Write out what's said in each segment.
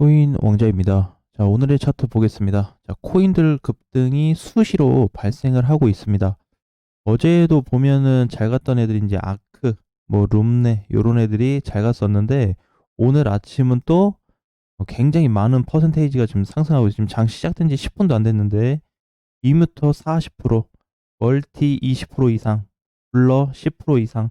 코인 왕자입니다. 자, 오늘의 차트 보겠습니다. 자, 코인들 급등이 수시로 발생을 하고 있습니다. 어제도 보면은 잘 갔던 애들이 이제 아크, 뭐 룸네 요런 애들이 잘 갔었는데 오늘 아침은 또 굉장히 많은 퍼센테이지가 지금 상승하고. 지금 장 시작된 지 10분도 안 됐는데 이뮤터 40%, 멀티 20% 이상, 블러 10% 이상,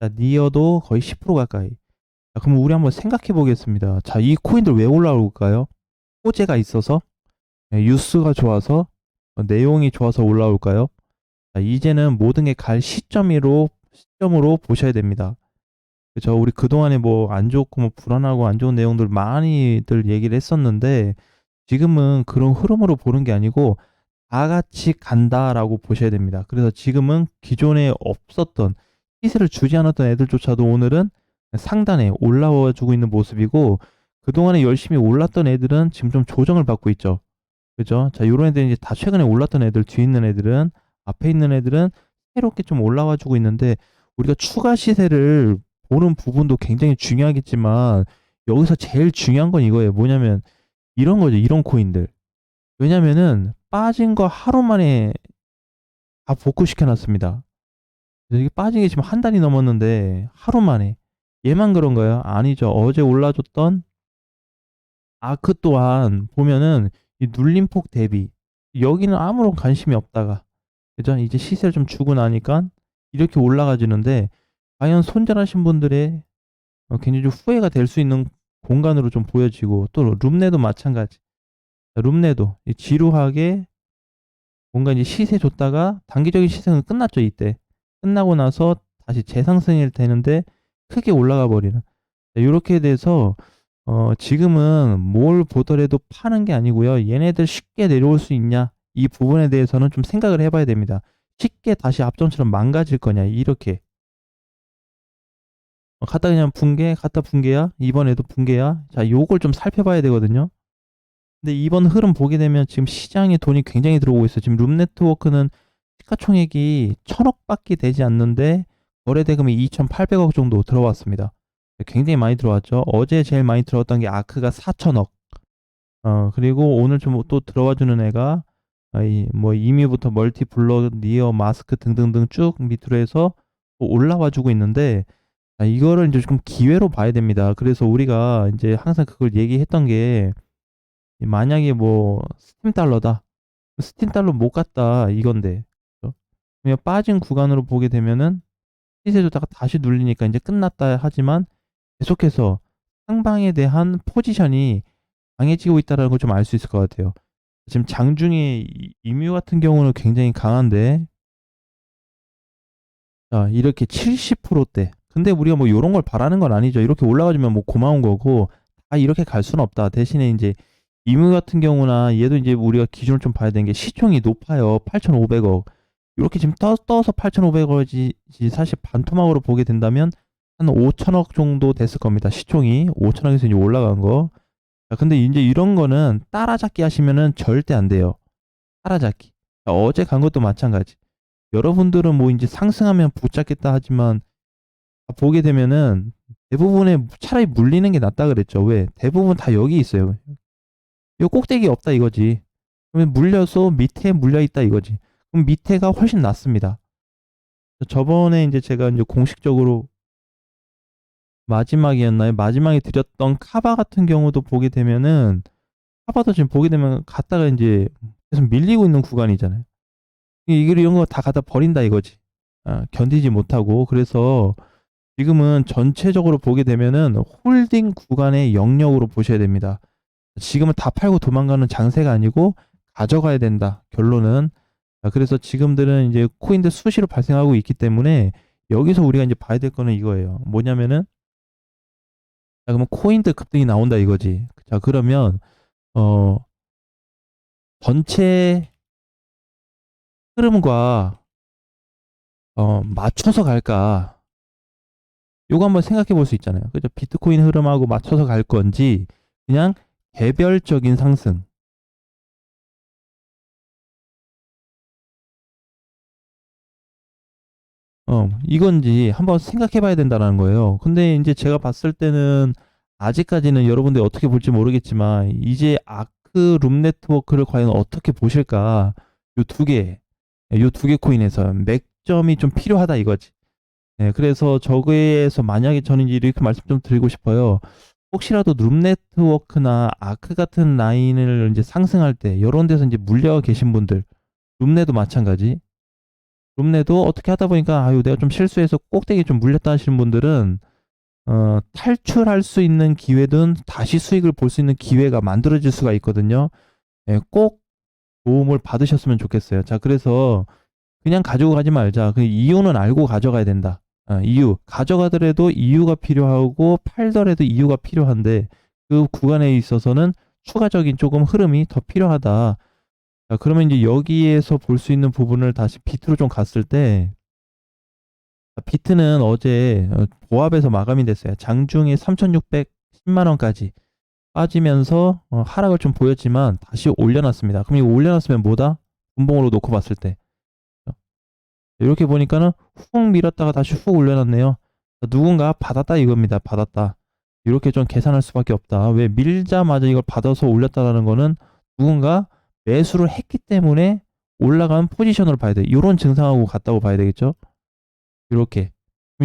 자, 니어도 거의 10% 가까이. 자, 그럼 우리 한번 생각해 보겠습니다. 자, 이 코인들 왜 올라올까요? 호재가 있어서, 네, 뉴스가 좋아서, 어, 내용이 좋아서 올라올까요? 자, 이제는 모든 게 갈 시점으로, 시점으로 보셔야 됩니다. 그죠? 우리 그동안에 뭐 안 좋고 뭐 불안하고 안 좋은 내용들 많이들 얘기를 했었는데, 지금은 그런 흐름으로 보는 게 아니고, 다 같이 간다라고 보셔야 됩니다. 그래서 지금은 기존에 없었던, 시세를 주지 않았던 애들조차도 오늘은 상단에 올라와 주고 있는 모습이고 그동안에 열심히 올랐던 애들은 지금 좀 조정을 받고 있죠. 그죠? 자, 요런 애들 이제 다 최근에 올랐던 애들 뒤에 있는 애들은 앞에 있는 애들은 새롭게 좀 올라와 주고 있는데 우리가 추가 시세를 보는 부분도 굉장히 중요하겠지만 여기서 제일 중요한 건 이거예요. 뭐냐면 이런 거죠. 이런 코인들. 왜냐면은 빠진 거 하루 만에 다 복구시켜 놨습니다. 이게 빠진 게 지금 한 달이 넘었는데 하루 만에 얘만 그런가요? 아니죠. 어제 올라줬던 아크 또한 보면은 이 눌림폭 대비 여기는 아무런 관심이 없다가 그죠? 이제 시세를 좀 주고 나니까 이렇게 올라가지는데 과연 손절하신 분들의 어, 굉장히 좀 후회가 될 수 있는 공간으로 좀 보여지고 또 룸내도 마찬가지. 룸내도 이 지루하게 뭔가 이제 시세 줬다가 단기적인 시세는 끝났죠 이때. 끝나고 나서 다시 재상승이 되는데 크게 올라가 버리는. 이렇게 돼서 어 지금은 뭘 보더라도 파는 게 아니고요. 얘네들 쉽게 내려올 수 있냐? 이 부분에 대해서는 좀 생각을 해봐야 됩니다. 쉽게 다시 앞전처럼 망가질 거냐? 이렇게. 어, 갔다 그냥 붕괴 갔다 붕괴야? 이번에도 붕괴야? 자 요걸 좀 살펴봐야 되거든요. 근데 이번 흐름 보게 되면 지금 시장에 돈이 굉장히 들어오고 있어요. 지금 룸 네트워크는 시가총액이 천억 밖에 되지 않는데 거래 대금이 2,800억 정도 들어왔습니다. 굉장히 많이 들어왔죠. 어제 제일 많이 들어왔던 게 아크가 4천억. 어 그리고 오늘 좀 또 들어와 주는 애가 뭐 이미부터 멀티 블러 니어 마스크 등등등 쭉 밑으로 해서 올라와 주고 있는데 아, 이거를 이제 좀 기회로 봐야 됩니다. 그래서 우리가 이제 항상 그걸 얘기했던 게 만약에 뭐 스팀 달러다. 스팀 달러 못 갔다 이건데 그냥 빠진 구간으로 보게 되면은 시세 줬다가 다시 눌리니까 이제 끝났다 하지만 계속해서 상방에 대한 포지션이 강해지고 있다는 걸 좀 알 수 있을 것 같아요. 지금 장중에 이뮤 같은 경우는 굉장히 강한데 자 이렇게 70%대 근데 우리가 뭐 이런 걸 바라는 건 아니죠. 이렇게 올라가주면 뭐 고마운 거고 다 이렇게 갈 수는 없다. 대신에 이제 이뮤 같은 경우나 얘도 이제 우리가 기준을 좀 봐야 되는 게 시총이 높아요. 8,500억. 이렇게 지금 떠, 떠서 8,500억이 사실 반토막으로 보게 된다면 한 5천억 정도 됐을 겁니다. 시총이 5천억에서 이제 올라간 거. 자, 근데 이제 이런 거는 따라잡기 하시면은 절대 안 돼요. 따라잡기. 자, 어제 간 것도 마찬가지. 여러분들은 뭐 이제 상승하면 붙잡겠다 하지만 보게 되면은 대부분의 차라리 물리는 게 낫다 그랬죠. 왜? 대부분 다 여기 있어요. 이 꼭대기 없다 이거지. 그러면 물려서 밑에 물려 있다 이거지. 그럼 밑에가 훨씬 낫습니다. 저번에 이제 제가 이제 공식적으로 마지막이었나요? 마지막에 드렸던 카바 같은 경우도 보게 되면은 카바도 지금 보게 되면 갔다가 이제 계속 밀리고 있는 구간이잖아요. 이걸 이런 거 다 갖다 버린다 이거지. 아, 견디지 못하고 그래서 지금은 전체적으로 보게 되면은 홀딩 구간의 영역으로 보셔야 됩니다. 지금은 다 팔고 도망가는 장세가 아니고 가져가야 된다. 결론은 자, 그래서 지금들은 이제 코인들 수시로 발생하고 있기 때문에 여기서 우리가 이제 봐야 될 거는 이거예요. 뭐냐면은 자, 그러면 코인들 급등이 나온다 이거지. 자, 그러면 어 전체 흐름과 어 맞춰서 갈까? 요거 한번 생각해 볼 수 있잖아요. 그죠? 비트코인 흐름하고 맞춰서 갈 건지 그냥 개별적인 상승 어, 이건지 한번 생각해 봐야 된다는 거예요. 근데 이제 제가 봤을 때는 아직까지는 여러분들이 어떻게 볼지 모르겠지만 이제 아크 룸 네트워크를 과연 어떻게 보실까? 요 두 개, 요 두 개 코인에서 맥점이 좀 필요하다 이거지. 네, 그래서 저거에서 만약에 저는 이렇게 말씀 좀 드리고 싶어요. 혹시라도 룸 네트워크나 아크 같은 라인을 이제 상승할 때 이런 데서 이제 물려가 계신 분들, 룸네도 마찬가지. 룸네도 어떻게 하다 보니까 아유 내가 좀 실수해서 꼭대기 좀 물렸다 하시는 분들은 어, 탈출할 수 있는 기회든 다시 수익을 볼 수 있는 기회가 만들어질 수가 있거든요. 예, 꼭 도움을 받으셨으면 좋겠어요. 자, 그래서 그냥 가지고 가지 말자. 그 이유는 알고 가져가야 된다. 어, 이유. 가져가더라도 이유가 필요하고 팔더라도 이유가 필요한데 그 구간에 있어서는 추가적인 조금 흐름이 더 필요하다. 자, 그러면 이제 여기에서 볼 수 있는 부분을 다시 비트로 좀 갔을 때 비트는 어제 어, 보합에서 마감이 됐어요. 장중에 3,610만 원까지 빠지면서 어, 하락을 좀 보였지만 다시 올려놨습니다. 그럼 이거 올려놨으면 뭐다? 분봉으로 놓고 봤을 때 이렇게 보니까는 훅 밀었다가 다시 훅 올려놨네요. 누군가 받았다 이겁니다. 받았다. 이렇게 좀 계산할 수밖에 없다. 왜 밀자마자 이걸 받아서 올렸다라는 거는 누군가 매수를 했기 때문에 올라간 포지션으로 봐야 돼. 이런 증상하고 같다고 봐야 되겠죠? 이렇게.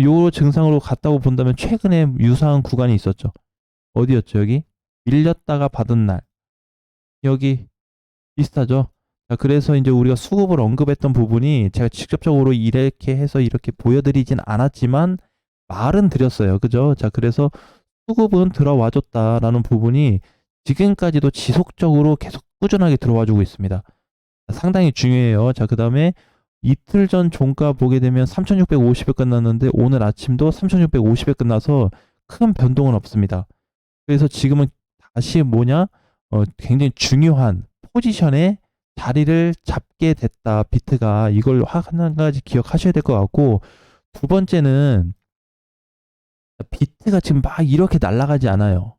요 증상으로 같다고 본다면 최근에 유사한 구간이 있었죠. 어디였죠, 여기? 밀렸다가 받은 날. 여기 비슷하죠? 자, 그래서 이제 우리가 수급을 언급했던 부분이 제가 직접적으로 이렇게 해서 이렇게 보여드리진 않았지만 말은 드렸어요. 그죠? 자, 그래서 수급은 들어와 줬다라는 부분이 지금까지도 지속적으로 계속 꾸준하게 들어와 주고 있습니다. 상당히 중요해요. 자, 그 다음에 이틀 전 종가 보게 되면 3650에 끝났는데 오늘 아침도 3650에 끝나서 큰 변동은 없습니다. 그래서 지금은 다시 뭐냐? 어, 굉장히 중요한 포지션에 자리를 잡게 됐다. 비트가 이걸 한 가지 기억하셔야 될 것 같고 두 번째는 비트가 지금 막 이렇게 날아가지 않아요.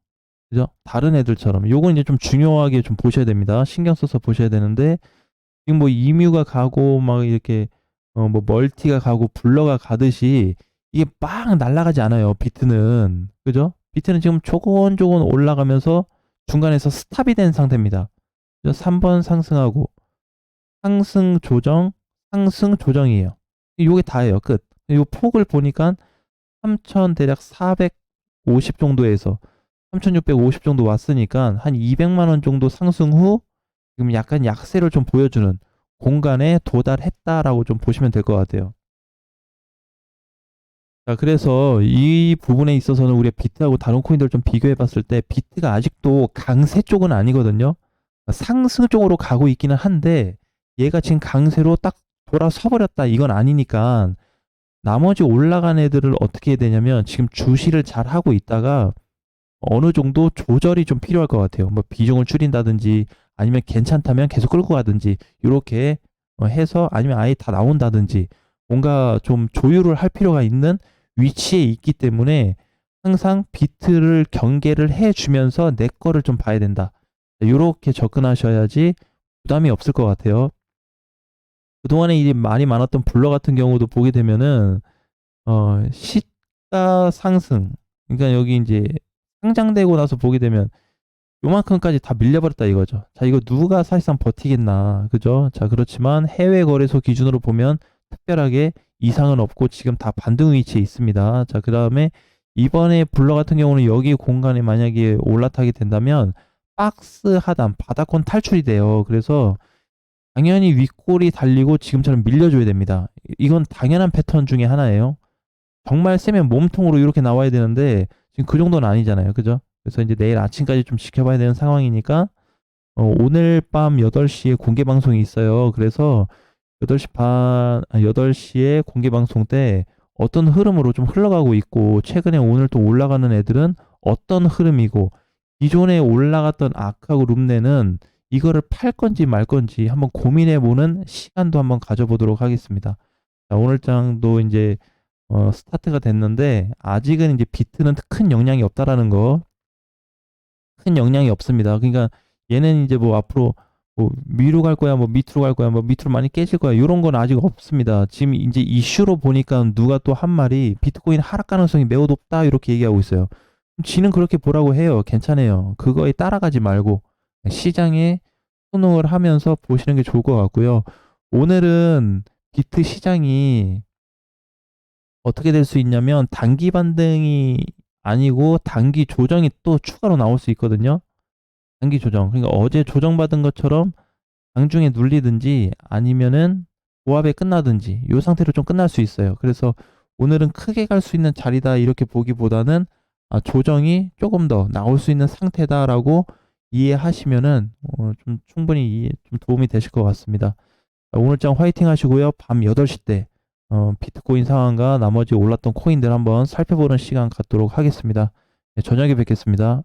그죠? 다른 애들처럼. 요건 이제 좀 중요하게 좀 보셔야 됩니다. 신경 써서 보셔야 되는데 지금 뭐 이뮤가 가고 막 이렇게 어 뭐 멀티가 가고 블러가 가듯이 이게 막 날아가지 않아요. 비트는. 그죠? 비트는 지금 조곤조곤 올라가면서 중간에서 스탑이 된 상태입니다. 3번 상승하고 상승 조정, 상승 조정이에요. 요게 다예요. 끝. 요 폭을 보니까 3천 대략 450 정도에서 3,650 정도 왔으니까 한 200만 원 정도 상승 후 지금 약간 약세를 좀 보여주는 공간에 도달했다라고 좀 보시면 될 것 같아요. 자, 그래서 이 부분에 있어서는 우리가 비트하고 다른 코인들 좀 비교해 봤을 때 비트가 아직도 강세 쪽은 아니거든요. 상승 쪽으로 가고 있기는 한데 얘가 지금 강세로 딱 돌아서 버렸다 이건 아니니까 나머지 올라간 애들을 어떻게 해야 되냐면 지금 주시를 잘 하고 있다가 어느 정도 조절이 좀 필요할 것 같아요. 뭐 비중을 줄인다든지 아니면 괜찮다면 계속 끌고 가든지 이렇게 어, 해서 아니면 아예 다 나온다든지 뭔가 좀 조율을 할 필요가 있는 위치에 있기 때문에 항상 비트를 경계를 해주면서 내 거를 좀 봐야 된다. 이렇게 접근하셔야지 부담이 없을 것 같아요. 그동안에 이제 많이 많았던 블러 같은 경우도 보게 되면은 어 시가 상승 그러니까 여기 이제 상장되고 나서 보게 되면 요만큼까지 다 밀려버렸다 이거죠. 자 이거 누가 사실상 버티겠나 그죠? 자 그렇지만 해외 거래소 기준으로 보면 특별하게 이상은 없고 지금 다 반등 위치에 있습니다. 자 그 다음에 이번에 블러 같은 경우는 여기 공간에 만약에 올라타게 된다면 박스 하단 바닥권 탈출이 돼요. 그래서 당연히 윗골이 달리고 지금처럼 밀려줘야 됩니다. 이건 당연한 패턴 중에 하나예요. 정말 세면 몸통으로 이렇게 나와야 되는데 지금 그 정도는 아니잖아요. 그죠? 그래서 이제 내일 아침까지 좀 지켜봐야 되는 상황이니까 어, 오늘 밤 8시에 공개 방송이 있어요. 그래서 8시 반, 8시에 아, 공개 방송 때 어떤 흐름으로 좀 흘러가고 있고 최근에 오늘 또 올라가는 애들은 어떤 흐름이고 기존에 올라갔던 아크하고 룸네는 이거를 팔 건지 말 건지 한번 고민해 보는 시간도 한번 가져보도록 하겠습니다. 자, 오늘 장도 이제 어, 스타트가 됐는데 아직은 이제 비트는 큰 영향이 없다라는 거. 큰 영향이 없습니다. 그러니까 얘는 이제 뭐 앞으로 뭐 위로 갈 거야, 뭐 밑으로 갈 거야, 뭐 밑으로 많이 깨질 거야. 이런 건 아직 없습니다. 지금 이제 이슈로 보니까 누가 또 한 말이 비트코인 하락 가능성이 매우 높다 이렇게 얘기하고 있어요. 지는 그렇게 보라고 해요. 괜찮아요. 그거에 따라가지 말고 시장에 순응을 하면서 보시는 게 좋을 것 같고요. 오늘은 비트 시장이 어떻게 될 수 있냐면 단기 반등이 아니고 단기 조정이 또 추가로 나올 수 있거든요. 단기 조정. 그러니까 어제 조정받은 것처럼 장중에 눌리든지 아니면은 보합에 끝나든지 이 상태로 좀 끝날 수 있어요. 그래서 오늘은 크게 갈 수 있는 자리다 이렇게 보기보다는 아, 조정이 조금 더 나올 수 있는 상태다라고 이해하시면은 어, 좀 충분히 이해, 좀 도움이 되실 것 같습니다. 자, 오늘장 화이팅 하시고요. 밤 8시 때 어, 비트코인 상황과 나머지 올랐던 코인들 한번 살펴보는 시간 갖도록 하겠습니다. 네, 저녁에 뵙겠습니다.